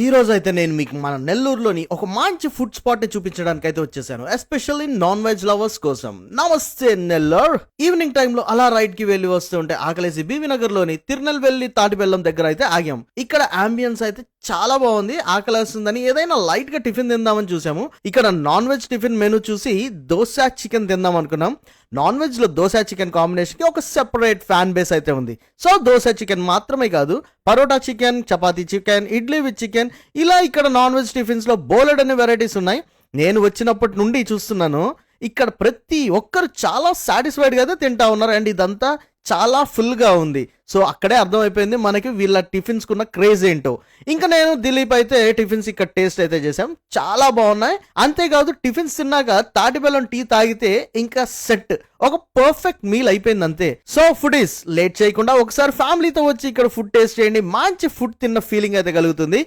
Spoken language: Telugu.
ఈ రోజు అయితే నేను మీకు మన నెల్లూరులోని ఒక మంచి ఫుడ్ స్పాట్ని చూపించడానికి అయితే వచ్చేసాను. ఎస్పెషల్లీ నాన్ వెజ్ లవర్స్ కోసం. నమస్తే నెల్లూరు. ఈవినింగ్ టైంలో అలా రైడ్కి వెళ్ళి వస్తుంటే ఆకలేసి బీవీనగర్లోని తిరునెల్వెల్లి తాటిబెల్లం దగ్గర అయితే ఆగాం. ఇక్కడ అంబియన్స్ అయితే చాలా బాగుంది. ఆకలేస్తుందని ఏదైనా లైట్గా టిఫిన్ తిందామని చూసాము. ఇక్కడ నాన్ వెజ్ టిఫిన్ మెనూ చూసి దోశ చికెన్ తిందాం అనుకున్నాం. నాన్ వెజ్లో దోశ చికెన్ కాంబినేషన్కి ఒక సెపరేట్ ఫ్యాన్ బేస్ అయితే ఉంది. సో దోశ చికెన్ మాత్రమే కాదు parotta chicken chapati chicken idli with chicken ఇలా ఇక్కడ నాన్ వెజ్ టిఫిన్స్లో బోలెడ్ అనే వెరైటీస్ ఉన్నాయి. నేను వచ్చినప్పటి నుండి చూస్తున్నాను. ఇక్కడ ప్రతి ఒక్కరు చాలా సాటిస్ఫైడ్గా అయితే తింటా ఉన్నారు. అండ్ ఇదంతా చాలా ఫుల్గా ఉంది. సో అక్కడే అర్థమైపోయింది మనకి వీళ్ళ టిఫిన్స్ కున్న క్రేజ్ ఏంటో. ఇంకా నేను దిలీప్ అయితే టిఫిన్స్ ఇక్కడ టేస్ట్ అయితే చేసాం చాలా బాగున్నాయి. అంతేకాదు టిఫిన్స్ తిన్నాక తాటిబెల్లం టీ తాగితే ఇంకా సెట్. ఒక పర్ఫెక్ట్ మీల్ అయిపోయింది అంతే. సో ఫుడ్ ఇస్ లేట్ చేయకుండా ఒకసారి ఫ్యామిలీతో వచ్చి ఇక్కడ ఫుడ్ టేస్ట్ చేయండి. మంచి ఫుడ్ తిన్న ఫీలింగ్ అయితే కలుగుతుంది.